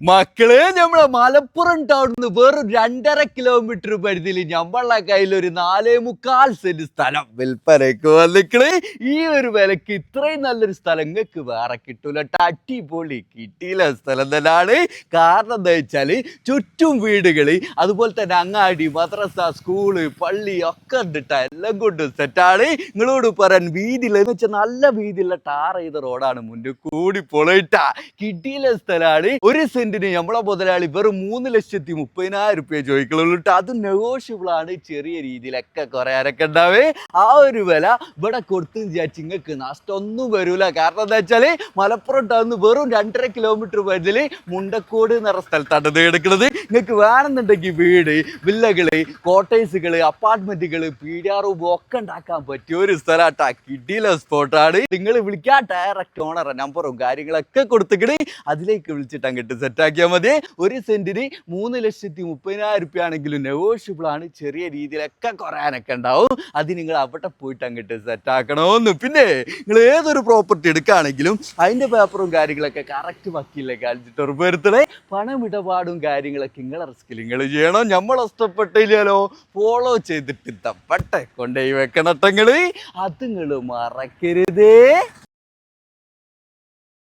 മക്കളെ നമ്മളെ മലപ്പുറം ടൗണിൽ നിന്ന് വെറും രണ്ടര കിലോമീറ്റർ പരിധിയിൽ ഞമ്മളെ കയ്യിൽ ഒരു നാലേ മുക്കാൽ സെന്റ് സ്ഥലം. വിൽപ്പനയ്ക്ക് വന്നിക്കണേ. ഈ ഒരു വിലക്ക് ഇത്രയും നല്ലൊരു സ്ഥലം നിങ്ങൾക്ക് വേറെ കിട്ടൂല. ട്ടാ. അടിപൊളി കിട്ടിയില്ല സ്ഥലം തന്നെയാണ് കാരണം എന്താ വെച്ചാൽ ചുറ്റും വീടുകൾ അതുപോലെ തന്നെ അങ്ങാടി മദ്രസ സ്കൂൾ പള്ളി ഒക്കെ ഉണ്ടിട്ട എല്ലാം കൊണ്ടും സെറ്റാണ് നിങ്ങളോട് പറയാൻ വീതിയിൽ എന്ന് വെച്ചാൽ നല്ല വീതിയിലുള്ള ടാർ ചെയ്ത റോഡാണ് മുന്നിൽ കൂടി പൊളിയിട്ട കിട്ടിയില്ല സ്ഥലമാണ്. ഒരു സെന്റിന് നമ്മളെ മുതലാളി വെറും മൂന്ന് ലക്ഷത്തി മുപ്പതിനായിരം റുപ്യ ചോദിക്കുള്ളൂ. അത് നെഗോഷ്യബിൾ ആണ് ചെറിയ രീതിയിലൊക്കെ കുറയാനൊക്കെ ഉണ്ടാവേ ആ ഒരു വില ഇവിടെ കൊടുത്തു വിചാരിച്ച് നിങ്ങൾക്ക് നഷ്ടമൊന്നും വരൂല. കാരണം എന്താ വെച്ചാൽ മലപ്പുറം ടൗന്ന് വെറും രണ്ടര കിലോമീറ്റർ പരിധിയിൽ മുണ്ടക്കോട് എന്ന് പറഞ്ഞ സ്ഥലത്താണ് ഇത് എടുക്കുന്നത് നിങ്ങൾക്ക് വേണമെന്നുണ്ടെങ്കിൽ വീട് വില്ലകൾ കോട്ടേഴ്സുകൾ അപ്പാർട്ട്മെന്റുകൾ പീഡിയാർ റൂം ഒക്കെ ഉണ്ടാക്കാൻ പറ്റിയ ഒരു സ്ഥലമാട്ടാ. കിഡിയിലെ സ്പോട്ടാണ് നിങ്ങൾ വിളിക്കാ ഡയറക്റ്റ് ഓണറെ നമ്പറും കാര്യങ്ങളൊക്കെ കൊടുത്തിട്ട് അതിലേക്ക് വിളിച്ചിട്ട് അങ്ങോട്ട് സെറ്റാക്കിയാൽ മതി. ഒരു സെന്റിന് മൂന്ന് ലക്ഷത്തി മുപ്പതിനായിരം റുപ്യ ആണെങ്കിലും നെഗോഷ്യബിൾ ആണ്. ചെറിയ രീതിയിലൊക്കെ കുറയാനൊക്കെ ഉണ്ടാവും. അത് നിങ്ങൾ അവിടെ പോയിട്ട് അങ്ങോട്ട് സെറ്റ് ആക്കണമെന്ന് പിന്നെ നിങ്ങൾ ഏതൊരു പ്രോപ്പർട്ടി എടുക്കുകയാണെങ്കിലും അതിന്റെ പേപ്പറും കാര്യങ്ങളൊക്കെ കറക്റ്റ് വക്കീലേക്ക് അടിച്ചിട്ട് ഉറപ്പുവരുത്തണേ. പണമിടപാടും കാര്യങ്ങളൊക്കെ നിങ്ങളെ റിസ്കിൽ നിങ്ങൾ ചെയ്യണം. നമ്മൾ ഇഷ്ടപ്പെട്ടില്ലല്ലോ. ഫോളോ ചെയ്തിട്ട് തപ്പട്ടെ കൊണ്ടുപോയി വെക്കണട്ടങ്ങൾ അത് നിങ്ങൾ മറക്കരുതേ.